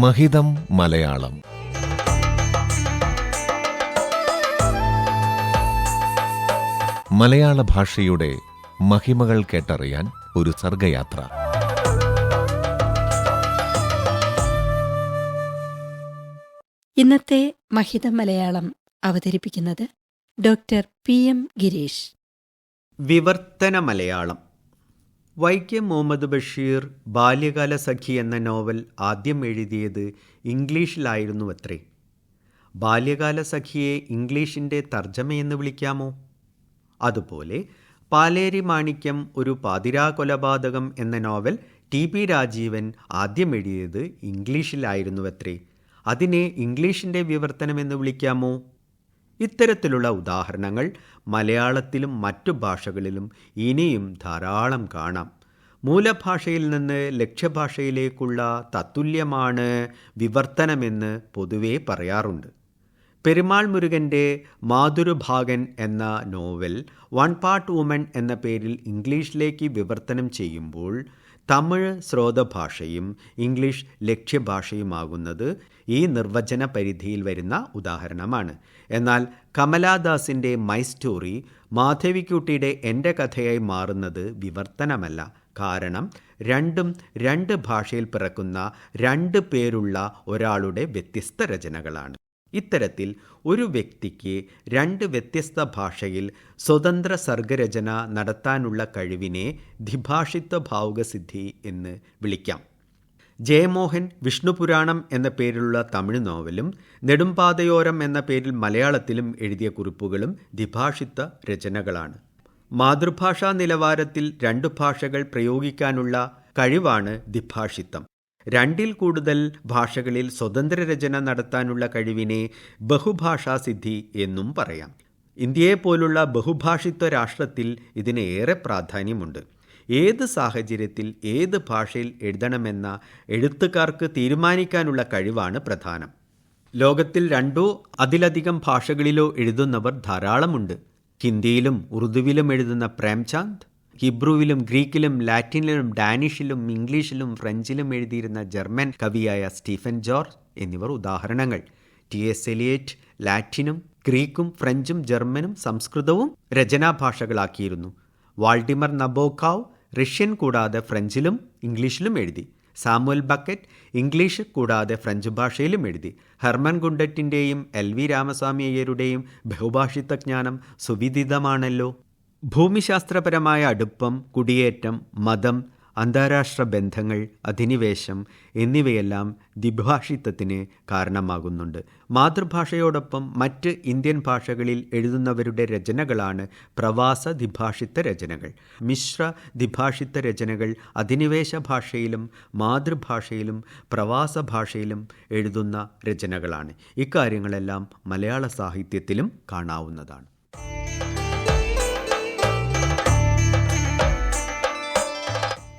മഹിതം മലയാളം. മലയാള ഭാഷയുടെ മഹിമകൾ കേട്ടറിയാൻ ഒരു സർഗയാത്ര. ഇന്നത്തെ മഹിതം മലയാളം അവതരിപ്പിക്കുന്നത് ഡോക്ടർ പി എം ഗിരീഷ്. വിവർത്തന മലയാളം. വൈക്കം മുഹമ്മദ് ബഷീർ ബാല്യകാല സഖി എന്ന നോവൽ ആദ്യം എഴുതിയത് ഇംഗ്ലീഷിലായിരുന്നു അത്രേ ബാല്യകാല സഖിയെ ഇംഗ്ലീഷിന്റെ തർജമയെന്ന് വിളിക്കാമോ? അതുപോലെ പാലേരി മാണിക്യം ഒരു പാതിരാ കൊലപാതകം എന്ന നോവൽ ടി പി രാജീവൻ ആദ്യം എഴുതിയത് ഇംഗ്ലീഷിലായിരുന്നുവത്രേ. അതിനെ ഇംഗ്ലീഷിന്റെ വിവർത്തനമെന്ന് വിളിക്കാമോ? ഇത്തരത്തിലുള്ള ഉദാഹരണങ്ങൾ മലയാളത്തിലും മറ്റു ഭാഷകളിലും ഇനിയും ധാരാളം കാണാം. മൂലഭാഷയിൽ നിന്ന് ലക്ഷ്യഭാഷയിലേക്കുള്ള തത്തുല്യമാണ് വിവർത്തനമെന്ന് പൊതുവെ പറയാറുണ്ട്. പെരുമാൾ മുരുകന്റെ മാതുരുഭാഗൻ എന്ന നോവൽ വൺ പാർട്ട് വുമൺ എന്ന പേരിൽ ഇംഗ്ലീഷിലേക്ക് വിവർത്തനം ചെയ്യുമ്പോൾ തമിഴ് സ്രോതഭാഷയും ഇംഗ്ലീഷ് ലക്ഷ്യഭാഷയുമാകുന്നത് ഈ നിർവചന പരിധിയിൽ വരുന്ന ഉദാഹരണമാണ്. എന്നാൽ കമലാദാസിന്റെ മൈ സ്റ്റോറി മാധവിക്കുട്ടിയുടെ എന്റെ കഥയായി മാറുന്നത് വിവർത്തനമല്ല. കാരണം രണ്ടും രണ്ട് ഭാഷയിൽ പിറക്കുന്ന രണ്ട് പേരുള്ള ഒരാളുടെ വ്യത്യസ്ത രചനകളാണ്. ഇത്തരത്തിൽ ഒരു വ്യക്തിക്ക് രണ്ട് വ്യത്യസ്ത ഭാഷയിൽ സ്വതന്ത്ര സർഗരചന നടത്താനുള്ള കഴിവിനെ ദ്വിഭാഷിത്വ ഭാവുകസിദ്ധി എന്ന് വിളിക്കാം. ജയമോഹൻ വിഷ്ണുപുരാണം എന്ന പേരിലുള്ള തമിഴ് നോവലും നെടുമ്പാതയോരം എന്ന പേരിൽ മലയാളത്തിലും എഴുതിയ കുറിപ്പുകളും ദ്വിഭാഷിത്വ രചനകളാണ്. മാതൃഭാഷാ നിലവാരത്തിൽ രണ്ടു ഭാഷകൾ പ്രയോഗിക്കാനുള്ള കഴിവാണ് ദ്വിഭാഷിത്വം. രണ്ടിൽ കൂടുതൽ ഭാഷകളിൽ സ്വതന്ത്ര രചന നടത്താനുള്ള കഴിവിനെ ബഹുഭാഷാസിദ്ധി എന്നും പറയാം. ഇന്ത്യയെപ്പോലുള്ള ബഹുഭാഷിത്വ രാഷ്ട്രത്തിൽ ഇതിന് ഏറെ പ്രാധാന്യമുണ്ട്. ഏത് സാഹചര്യത്തിൽ ഏത് ഭാഷയിൽ എഴുതണമെന്ന എഴുത്തുകാർക്ക് തീരുമാനിക്കാനുള്ള കഴിവാണ് പ്രധാനം. ലോകത്തിൽ രണ്ടോ അതിലധികം ഭാഷകളിലോ എഴുതുന്നവർ ധാരാളമുണ്ട്. ഹിന്ദിയിലും ഉറുദുവിലും എഴുതുന്ന പ്രേംചാന്ദ് ഹിബ്രുവിലും ഗ്രീക്കിലും ലാറ്റിനിലും ഡാനിഷിലും ഇംഗ്ലീഷിലും ഫ്രഞ്ചിലും എഴുതിയിരുന്ന ജർമ്മൻ കവിയായ സ്റ്റീഫൻ ജോർജ് എന്നിവർ ഉദാഹരണങ്ങൾ. ടി എസ് എലിയറ്റ് ലാറ്റിനും ഗ്രീക്കും ഫ്രഞ്ചും ജർമ്മനും സംസ്കൃതവും രചനാഭാഷകളാക്കിയിരുന്നു. വാൾഡിമർ നബോക്കാവ് റഷ്യൻ കൂടാതെ ഫ്രഞ്ചിലും ഇംഗ്ലീഷിലും എഴുതി. സാമുവൽ ബക്കറ്റ് ഇംഗ്ലീഷ് കൂടാതെ ഫ്രഞ്ച് ഭാഷയിലും എഴുതി. ഹെർമൻ ഗുണ്ടറ്റിന്റെയും എൽ വി രാമസ്വാമി അയ്യരുടെയും ബഹുഭാഷിത്വജ്ഞാനം സുവിദിതമാണല്ലോ. ഭൂമിശാസ്ത്രപരമായ അടുപ്പം കുടിയേറ്റം മതം അന്താരാഷ്ട്ര ബന്ധങ്ങൾ അധിനിവേശം എന്നിവയെല്ലാം ദ്വിഭാഷിത്വത്തിന് കാരണമാകുന്നുണ്ട്. മാതൃഭാഷയോടൊപ്പം മറ്റ് ഇന്ത്യൻ ഭാഷകളിൽ എഴുതുന്നവരുടെ രചനകളാണ് പ്രവാസ ദ്വിഭാഷിത്ത രചനകൾ. മിശ്ര ദ്വിഭാഷിത്ത രചനകൾ അധിനിവേശ ഭാഷയിലും മാതൃഭാഷയിലും പ്രവാസ ഭാഷയിലും എഴുതുന്ന രചനകളാണ്. ഇക്കാര്യങ്ങളെല്ലാം മലയാള സാഹിത്യത്തിലും കാണാവുന്നതാണ്.